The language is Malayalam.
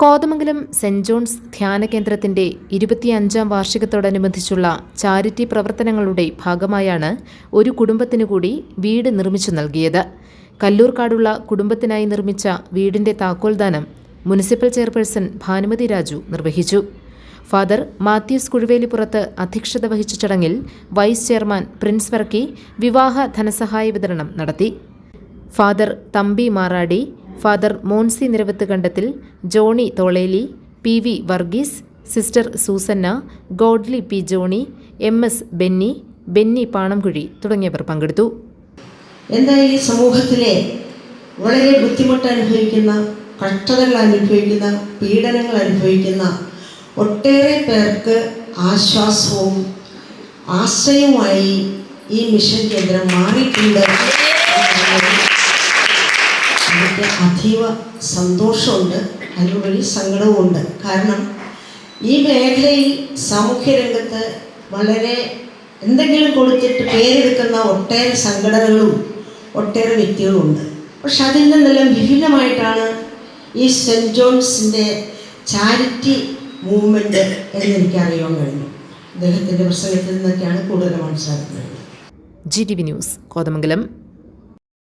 കോതമംഗലം സെന്റ് ജോൺസ് ധ്യാന കേന്ദ്രത്തിന്റെ ഇരുപത്തിയഞ്ചാം വാർഷികത്തോടനുബന്ധിച്ചുള്ള ചാരിറ്റി പ്രവർത്തനങ്ങളുടെ ഭാഗമായാണ് ഒരു കുടുംബത്തിനു കൂടി വീട് നിർമ്മിച്ചു നൽകിയത്. കല്ലൂർക്കാടുള്ള കുടുംബത്തിനായി നിർമ്മിച്ച വീടിന്റെ താക്കോൽദാനം മുനിസിപ്പൽ ചെയർപേഴ്സൺ ഭാനുമതി രാജു നിർവഹിച്ചു. ഫാദർ മാത്യൂസ് കുഴുവേലിപ്പുറത്ത് അധ്യക്ഷത വഹിച്ച ചടങ്ങിൽ വൈസ് ചെയർമാൻ പ്രിൻസ് വർക്കി വിവാഹ ധനസഹായ വിതരണം നടത്തി. Father Thampi Maradi father Monsy Niravath Kandathil Johny Tholeli P V Varghese sister Susanna Godly P Johny M S Benny Benny Panamkuzhi തുടങ്ങിയവർ പങ്കെടുത്തു. എന്താ ഈ സമൂഹത്തിലെ വളരെ ബുദ്ധിമുട്ട് അനുഭവിക്കുന്ന കഷ്ടതകൾ അനുഭവിക്കുന്ന പീഡനങ്ങൾ അനുഭവിക്കുന്ന ഒട്ടേറെ പേർക്ക് ആശ്വാസവും ആശ്രയവുമായി ഈ മിഷൻ കേന്ദ്രം മാറിയിട്ടുണ്ട്. എനിക്ക് അതീവ സന്തോഷമുണ്ട് അതിനുപരി സങ്കടവുമുണ്ട്. കാരണം ഈ മേഖലയിൽ സാമൂഹ്യ രംഗത്ത് വളരെ എന്തെങ്കിലും കൊടുത്തിട്ട് പേരെടുക്കുന്ന ഒട്ടേറെ സംഘടനകളും ഒട്ടേറെ വ്യക്തികളുമുണ്ട്. പക്ഷെ അതിൽ നിന്നെല്ലാം വിഭിന്നമായിട്ടാണ് ഈ സെന്റ് ജോൺസിന്റെ ചാരിറ്റി മൂവ്മെന്റ് എന്ന് എനിക്ക് അറിയാൻ കഴിഞ്ഞു. അദ്ദേഹത്തിന്റെ പ്രസംഗത്തിൽ നിന്നൊക്കെയാണ് കൂടുതൽ മനസ്സിലാക്കുന്നത് G T V news Kothamangalam.